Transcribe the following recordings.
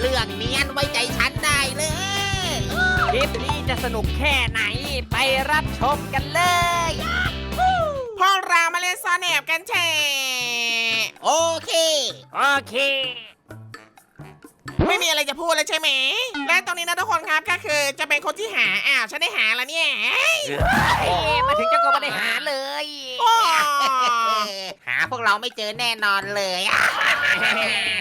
เรื่องเนียนไว้ใจฉันได้เลยคลิปนี้จะสนุกแค่ไหนไปรับชมกันเลยพวกเรามาเล่นซ่อนแอบกันแชร์โอเค โอเค ไม่มีอะไรจะพูดแล้วใช่ไหม และตรงนี้นะทุกคนครับก็คือจะเป็นคนที่หา อ้าวฉันได้หาแล้วเนี่ยเอ้ยมาถึงเจ้าก็ไม่ได้หาเลย โอ้หา พวกเราไม่เจอแน่นอนเลยอะ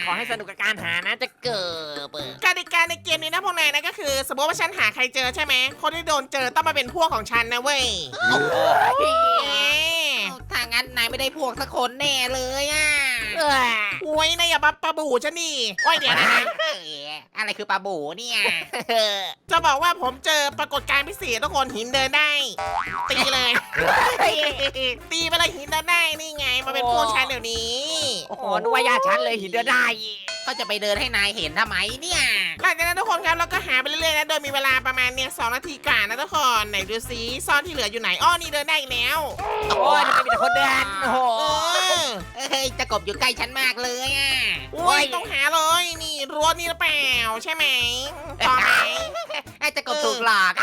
ขอให้สนุกกับการหานะจะเกิดกติกาในเกมนี้นะพวกนายนะก็คือ สมมติว่าฉันหาใครเจอใช่ไหมคนที่โดนเจอต้องมาเป็นพวกของฉันนะเว้ยเอ๊ะ ถ้างั้นนายไม่ได้พวกสักคนแน่เลยอะเอ้ยโอ้ยนายอย่าบับปะบูฉันนี่โอ้ยเดี๋ยวนะเอ้ยอะไรคือปลาบูเนี่ย จะบอกว่าผมเจอปรากฏการณ์พิเศษทุกคนหินเดินได้ ตีเลย ตีไปเลยหินเดินได้นี่ไงมาเป็นพวกฉันเดี๋ยวนี้ โอ้โหนึกว่าญาติฉันเลยหินเดือได้ ก็จะไปเดินให้นายเห็นทำไมเนี่ย หลังจากนั้นทุกคนครับเราก็หาไปเรื่อยๆนะโดยมีเวลาประมาณเนี่ยสองนาทีกว่านะทุกคนไหนดูซิซ่อนที่เหลืออยู่ไหนอ้อนี่เดินได้อีกแล้วโอ้ยทำไมมีแต่คนเดินโอ้โห เออเอ้ยจะกบอยู่ใกล้ฉันมากเลยอะโอ้ยต้องหาเลยนี่รั้วนี่หรือเปล่าใช่ไหมต่อไหมไอ้จะกบถูกหลอก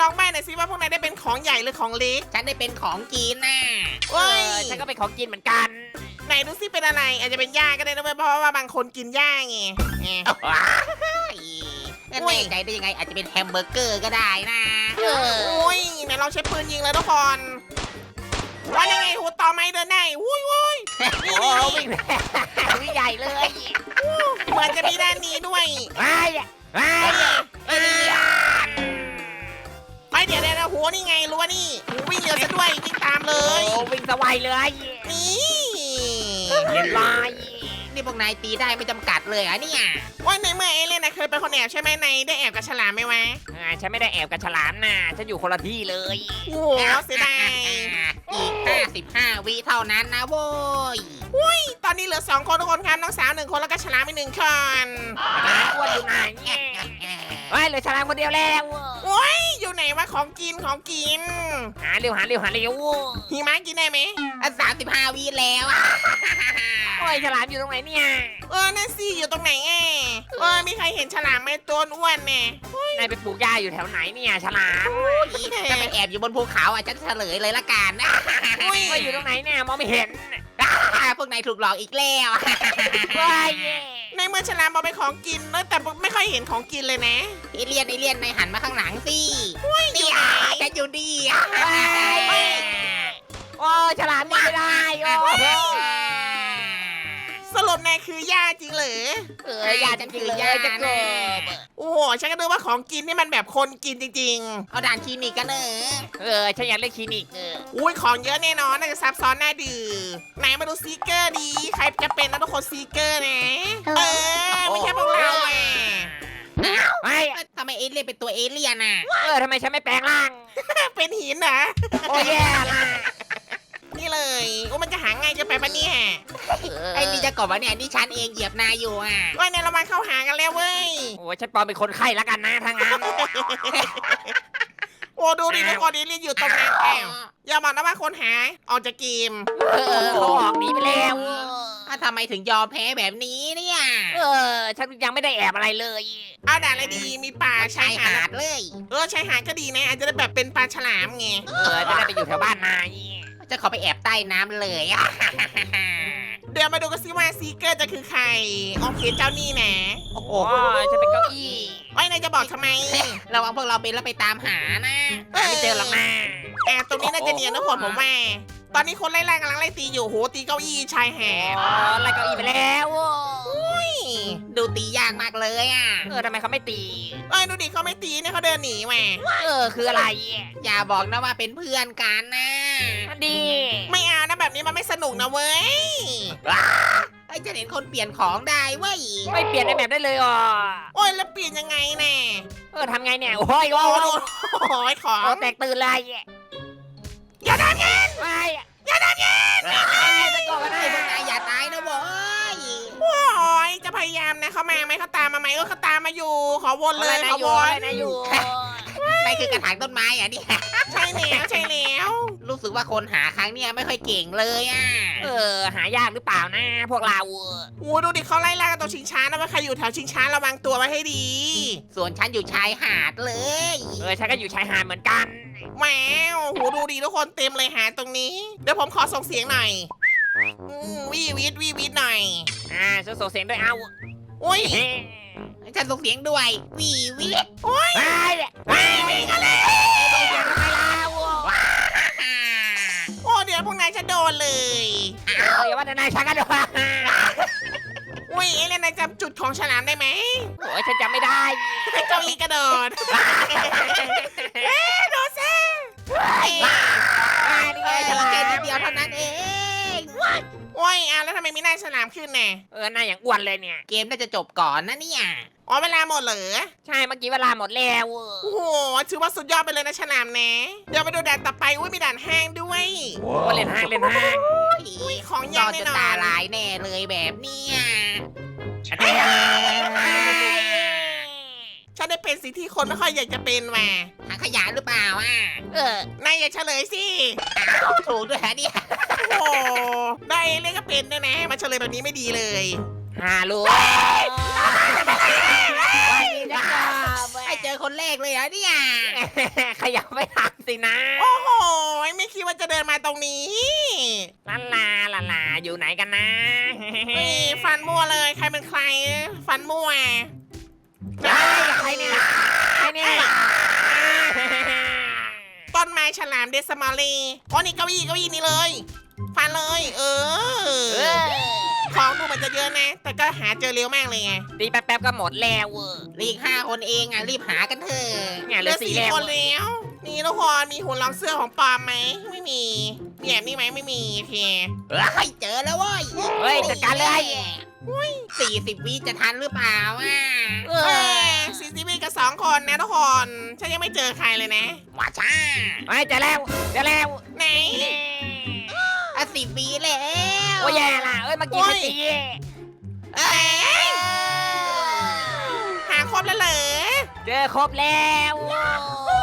ลองใบ้หน่อยซิว่าพวกนายได้เป็นของใหญ่หรือของเล็ก ฉันได้เป็นของกินน่ะเอ้ยเออฉันก็เป็นของกินเหมือนกันไหนดูซิเป็นอะไร อาจจะเป็นหญ้าก็ได้นะเว้ยเพราะว่าบางคนกินหญ้าไงแหมแน่ใจได้ยังไงอาจจะเป็นแฮมเบอร์เกอร์ก็ได้นะเออโอ้ยไหนลองใช้ปืนยิงเลยทุกคนว่ายังไงหัวต่อไม้เดินได้อุ้ยอุ้ยโอ้โหวิ่งวิ่งใหญ่เลยเหมือนจะมีด้านนี้ด้วยไปไปเอ้ หัวนี่ไงรู้ว่านี่วิ่งเร็วซะด้วยวิ่งตามเลโอ้ย วิ่งสวัยเลยนี่เรียบร้อยนี่พวกนายตีได้ไม่จำกัดเลยอะเนี่ยว่าในเมื่อเอเลี่ยนนะเคยเป็นคนแอบใช่ไหมในได้แอบกับฉลามไหมวะอ่าฉันไม่ได้แอบกับฉลามนะฉันอยู่คนละที่เลยโอ้โหเสียดายอีก 55 วิเท่านั้นนะโว้ยตอนนี้เหลือสองคนทุกคนครับน้องสาวหนึ่งคนแล้วก็ฉลามอีกหนึ่งคนอ้วนอยู่ไหนเนี่ยเฮ้ยเหลือฉลามคนเดียวแล้วโอ้ย อยู่ไหนวะของกินของกิน หาเร็วหาเร็วหาเร็วหิมะกินได้ไหมอะ35วิแล้วอะ โอ้ยฉลามอยู่ตรงไหนเนี่ย เออนั่นสิอยู่ตรงไหนแอ่เออมีใครเห็นฉลามไหมตัวอ้วนแน่นายไปปลูกหญ้าอยู่แถวไหนเนี่ยฉลามจะไปแอบอยู่บนภูเขาอะฉันเฉลยเลยละกันอุ้ยโอ้ยอยู่ตรงไหนเนี่ยมองไม่เห็นพวกนายถูกหลอกอีกแล้วเฮ้ยในเมื่อฉลามเอาไปของกินแล้วแต่ไม่ค่อยเห็นของกินเลยนะไอเลียนไอเลียนนายหันมาข้างหลังสิอยู่ไหนฉันอยู่ดีเฮ้ยโอ้ยฉลามนี่ไม่ได้โอ้โห สรุปนายคือหญ้าจริงเหรอเอออย่าจะกินเลยจะเกิดโอ้โหฉันก็นึกว่าของกินนี่มันแบบคนกินจริงเอาด่านคลินิกกันเนอะเออฉันอยากเล่นคลินิกเออๆอุ้ยของเยอะแน่นอนน่าจะซับซ้อนน่าดื่มไหนมาดูซีเกอร์ดีใครจะเป็นนะทุกคนซีเกอร์นะเออไม่ใช่พวกเราอะเฮ้ยทำไมเอเลียนเป็นตัวเอเลียนอะเออทำไมฉันไม่แปลงร่างเป็นหินนะโอ้ยแย่ละ นี่เลยโอ้มันจะหาง่ายเกินไปปะเนี่ยไอ้นี่จะกบว่าเนี่ยนี่ฉันเองเหยียบนายอยู่อะว่าเนี่ยเรามาเข้าหากันแล้วเว้ยโอ้ยฉันปลอมเป็นคนไข้แล้วกันนะทางนั้นโอ้ดูดิทุกคนนี้เรียนอยู่ตรงนั้นแอบอย่าบอกนะว่าคนหายออกจากเกมเออเขาออกหนีไปแล้วอะทำไมถึงยอมแพ้แบบนี้เนี่ย เออ ฉันยังไม่ได้แอบอะไรเลยเอาด่านอะไรดี มีป่าชาชายยหาหาดดเลย เออชายหาดก็ดีนะ อาจจะได้แบบเป็นปลาฉลามไง เออ จะได้ไปอยู่แถวบ้านนาย จะขอไปแอบใต้น้ำเลยอะเดี๋ยวมาดูกันซิว่าซีเกอร์จะคือใคร โอเคเจ้านี่นะโอ้โหฉันเป็นเก้าอี้ไอ้ยนายจะบอกทำไมระวังพวกเราเป็นแล้วไปตามหานะหาไม่เจอหรอกนะแอบตรงนี้น่าจะเนียนทุกคนผมว่า ตอนนี้คนไล่ๆกำลังไล่ตีอยู่โหตีเก้าอี้ชายหาดอ๋อไล่เก้าอี้ไปแล้วดูตียากมากเลยอะเออทำไมเขาไม่ตี เอ้ยดูดิเขาไม่ตีเนี่ยเขาเดินหนีแหม่เออคืออะไรอย่าบอกนะว่าเป็นเพื่อนกันนะอันดีไม่เอานะแบบนี้มันไม่สนุกนะเว้ยไอ้จะเห็นคนเปลี่ยนของได้เว้ยไม่เปลี่ยนในแมปได้เลยอะโอ้ยแล้วเปลี่ยนยังไงแน่เออทำไงเนี่ยโอ้ยโอ้โอ้ยโหโอ้ยของโอ้แตกตื่นเลยอย่าทำงั้น ไม่จะ กดมาได้ไม่พวกนายอย่าตายนะเว้ยโอ้ยจะพยายามนะเขามาไหมเขาตามมาไหมเออเขาตามมาอยู่ ขอวนเลยนะขอวอะไรนนะอยู่นายคือกระถางต้นไม้อะนี่ใช่แล้วใช่แล้วรู้สึกว่าคนหาครั้งเนี้ยไม่ค่อยเก่งเลยอะเออ หายากหรือเปล่านะพวกเราโอ้ดูดิเขาไล่ล่ากันตรงชิงช้านะว่าใครอยู่แถวชิงช้าระวังตัวไว้ให้ดี ส่วนฉันอยู่ชายหาดเลย เออฉันก็อยู่ชายหาดเหมือนกัน แหมวโหดูดีทุกคนเต็มเลยหาตรงนี้ เดี๋ยวผมขอส่งเสียงหน่อยอืมวีวิทวีวิทหน่อย อ่าฉันส่งเสียงด้วยเอาอุ้ยเฮ้ยฉันส่งเสียงด้วยวีวิเฮ้ยเฮ้ยวิ่งกันเลยส่งเสียงทำไมเราโอ้เดี๋ยวพวกนายจะโดนเลยเอออย่าว่าแต่นายฉันกันด้วยอุ้ยเอเลนนายจำจุดของฉลามได้ไหมโอ้ยฉันจำไม่ได้เจ้าอีกระโดด ล้วทำไมไม่ได้ฉลามขึ้นแน่เออนายอย่างอ้วนเลยเนี่ย เกมน่าจะจบก่อนนะเนี่ย อ๋อเวลาหมดเหรอ ใช่เมื่อกี้เวลาหมดแล้วโอ้โห ถือว่าสุดยอดไปเลยนะฉลามนะ เดี๋ยวไปดูด่านต่อไปอุ้ยมีด่านแห้งด้วยว่าเล่นห้างเล่นห้างอุ้ยของยยาอกดแน่จะนอตานลายแน่เลยแบบเนี้ยฉันได้เป็นสิ่งที่คนไม่ค่อยอยากจะเป็นว่ะถังขยะหรือเปล่าอะ เออนายอย่าเฉลยสิอ้าวถูกด้วยฮะเนี่ยโอ้โหได้เล่นก็เป็นด้วยนะมาเฉลยแบบนี้ไม่ดีเลยฮาลูวันนี้จะกลับไอเจอคนแรกเลยเหรอเนี่ย ขยับไม่ทันสินะ โอ้โห ไม่คิดว่าจะเดินมาตรงนี้ลาลาลาลาอยู่ไหนกันนะนี่ฟันมั่วเลย ใครเป็นใคร ฟันมั่วใช่ใครเนี่ยใครเนี่ย ต้นไม้ฉลามเดสมอลีโอ้นี่เก้าอี้เก้าอี้นี่เลยฟันเลย เออ ของดูมันจะเยอะนะ แต่ก็หาเจอเร็วมากเลยไงตีแป๊บๆก็หมดแล้วเว้ยรีบห้าคนเองอะรีบหากันเถอะเนี่ยเหลือสี่คนแล้วนี่ทุกคนมีหุ่นรองเสื้อของปอมไหมไม่มีเมีแบบนี้ไหมไม่มีโอเคเฮ้ยเจอแล้วเว้ยเฮ้ยจัดการเลยอุ้ย 40 วิจะทันหรือเปล่าอะเอเอ้อวิกับสองคนนะทุกคน ฉันยังไม่เจอใครเลยนะว่าช้าไอ้เจะแล้วเจะแล้วไหน อะสิบวิแล้วโอ้ยแย่ละเอ้ยเมื่อกี้พี่เอ้หาครบแล้วเหรอ เจอครบแล้ว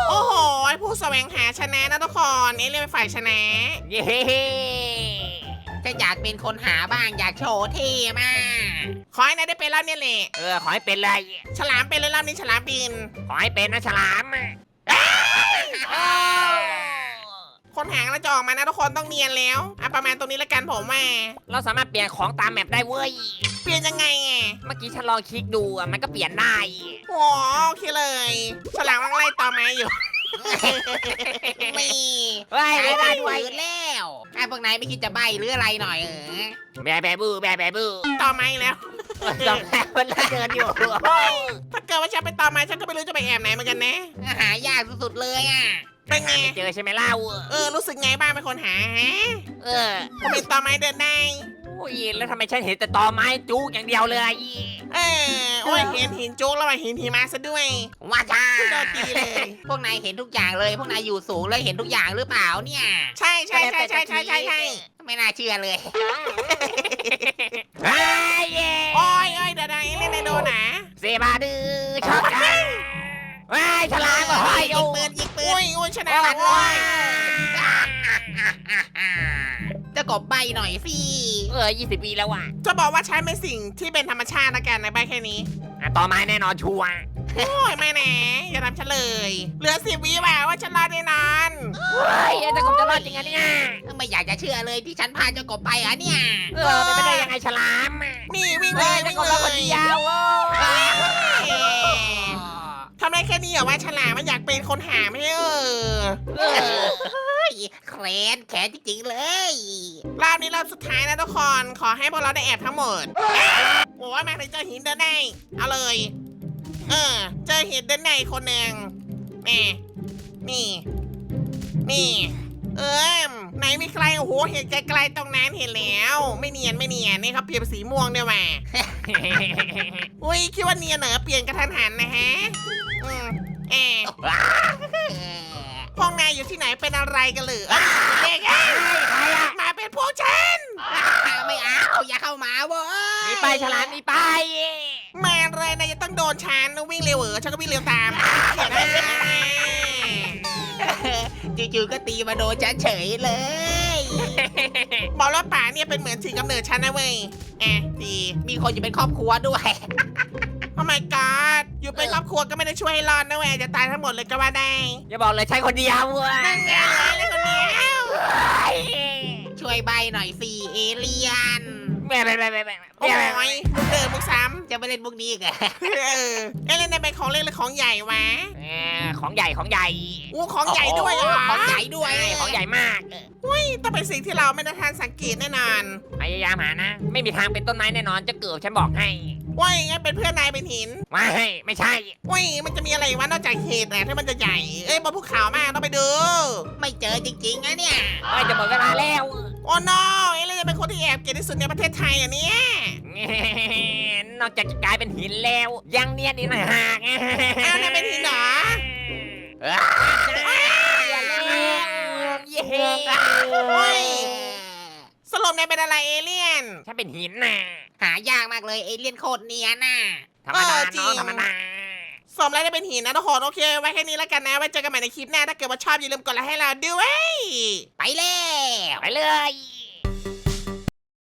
โอ้โหผู้แสวงหาชนะนะทุกคน เอเลี่ยนเป็นฝ่ายชนะ เย้ ฉันอยากเป็นคนหาบ้างอยากโชว์เท่มาก ขอให้นายได้เป็นรอบนี้แหละเออ ขอให้เป็นเลย ฉลามเป็นเลยรอบนี้ฉลามบิน ขอให้เป็นนะฉลามโอ้คนหางเราจะออกมานะทุกคนต้องเนียนแล้วอะประมาณตรงนี้ละกันผมว่าเราสามารถเปลี่ยนของตามแมปได้เว้ย เปลี่ยนยังไงอะเมื่อกี้ฉันลองคลิกดูอะมันก็เปลี่ยนได้ โอ้โอเคเลย ฉลามมันไล่ต่อมาอยู่นี่เฮ้ยได้ได้ได้ด้ด้ววยยแล้วไอ้พวกนายไม่คิดจะใบหรืออะไรหน่อยเออ แบะแบะบูแบะแบะบูต่อมาอีกแล้ว จำแล้วมันเดินอยู่ถ้าเกิดว่าฉันไปต่อมาฉันก็ไม่รู้จะไปแอบไหนเหมือนกันนะ หายากสุดๆเลยอะ เป็นไง ไม่เจอใช่ไหมเล่าเออรู้สึกไงบ้างเป็นคนหาฮะเออผมเป็นต่อไม้เดินได้โอ้ยแล้วทำไมฉันเห็นแต่ตอไม้จุกอย่างเดียวเลยเออโอ้ยเห็นหินโจ๊กแล้วว่าเห็นหิมะซะด้วยว่าช้าโดนตีเลย พวกนายเห็นทุกอย่างเลย พวกนายอยู่สูงเลยเห็นทุกอย่างหรือเปล่าเนี่ยใช่ใช่ใช่ใช่ใช่ใช่ใช่ไม่น่าเชื่อเลยเฮ้ยโอ้ เซบาดื้อชอตกันว้ายฉลามก็ห้อยอยิยู่งปืนยิงปืโอ้นยอุ้ยชนะโอ้หลังเลยจะกบใบหน่อยสิเออยี่สิบปีแล้วอะจะบอกว่าใช้เป็นสิ่งที่เป็นธรรมชาติละกันในใบแค่นี้อะต่อไม้แน่นอนชัวร์ โอ้ยไม่แน่อย่าทำฉันเลย เหลือสิบวิแหววว่าฉันรอดแน่นอนเฮ้ยแต่ผมจะรอดจริงอะเนี่ยไม่อยากจะเชื่อเลยที่ฉันพาเจ้ากบไปอะเนี่ยเออเป็นไปได้ยังไงฉลามอะนี่วิ่งเลเฮ้ยยจะวิ่งกบเลเราคนยเดียวโอ้เอ๊ะทำได้แค่นี้เหรอว่าฉลามมันอยากเป็นคนหาไม่ใช่เออเออเฮ้ยแขนแขนจริงๆเลย รอบนี้รอบสุดท้ายนะทุกคนขอให้พวกเราได้แอบทั้งหมดโอ้ยมาเลยเจอหินเดินได้ เอาเลย เออเจอหินเดินได้คนหนึ่งแหม่นี่ นี่ เอิมไหนมีใครโอ้โหเห็นไกลๆตรงนั้นเห็นแล้ว ไม่เนียนไม่เนียนนี่เขาเปลี่ยนเป็นสีม่วงด้วยว่ะ อุ้ยคิดว่าเนียนเหรอเปลี่ยนกระทันหันนะฮะอืมแอบพวกนายอยู่ที่ไหนเป็นอะไรกันหรือเอ้ยเด็กอะใครอะมาเป็นพวกฉัน ไม่เอาอย่าเข้ามาเว้ยมีไปฉลามมีไป มาเลยนายจะต้องโดนฉันวิ่งเร็วเหรอฉันก็วิ่งเร็วตามเขียนได้จู่ๆก็ตีมาโดนฉันเฉยเลย บอกแล้วป่าเนี่ยเป็นเหมือนถือกำเนิดฉันนะเว้ยแอะดีมีคนอยู่เป็นครอบครัวด้วย โอ้ my god อยู่เป็นครอบครัวก็ไม่ได้ช่วยให้รอดนะเว้ยอาจจะตายทั้งหมดเลยก็ว่าได้อย่าบอกเลยใช้คนเดียวเว้ยนั่นไงเลยคนเดียวช่วยใบหน่อยสิเอเลียน แม่แม่แม่แม่แม่โอ้แม่ยมุกเดิมมุกซ้จะไปเล่นมุกนี้อีกเหรอำเออเอ้ยเล่นในเป็นของเล่นหรือของใหญ่วะเออของใหญ่ของใหญ่อู้ของใหญ่ด้วยเหรอของใหญ่ด้วยของใหญ่มากเอออุ้ยต้องเป็นสิ่งที่เราไม่ได้ทันสังเกตแน่นอน พยายามหานะ ไม่มีทางเป็นต้นไม้แน่นอนจะเกิดฉันบอกให้ว้ยงั้นเป็นเพื่อนนายเป็นหินไม่ไม่ใช่ว้ยมันจะมีอะไรวะนอกจากเห็ดนะที่มันจะใหญ่ เอ้ยบนภูเขามากต้องไปดู ไม่เจอจริงๆนะเนี่ยเอ้ยจะหมดเวลาแล้ว โอ้ no เอ้ยเราจะเป็นคนที่แอบเก่งที่สุดในประเทศไทยอะเนี่ยนอกจากจะกลายเป็นหินแล้ว ยังเนียนอีกต่างหากอ้าวนายเป็นหินเหรออย่าเล่นเย้โอ้ยสรุปนายเป็นอะไรเอเลี่ยน ฉันเป็นหินน่ะหายากมากเลยเอเลียนโคตรเนียนน่ะธรรมดาเออจริเนาะงธรรมดา สมแล้วจะเป็นหินนะทุกคนโอเค ไว้แค่นี้แล้วกันนะไว้เจอกันใหม่ในคลิปหน้าถ้าเกิดว่าชอบอย่าลืมกดไลค์ให้เราด้วย ไปเลยไปเลย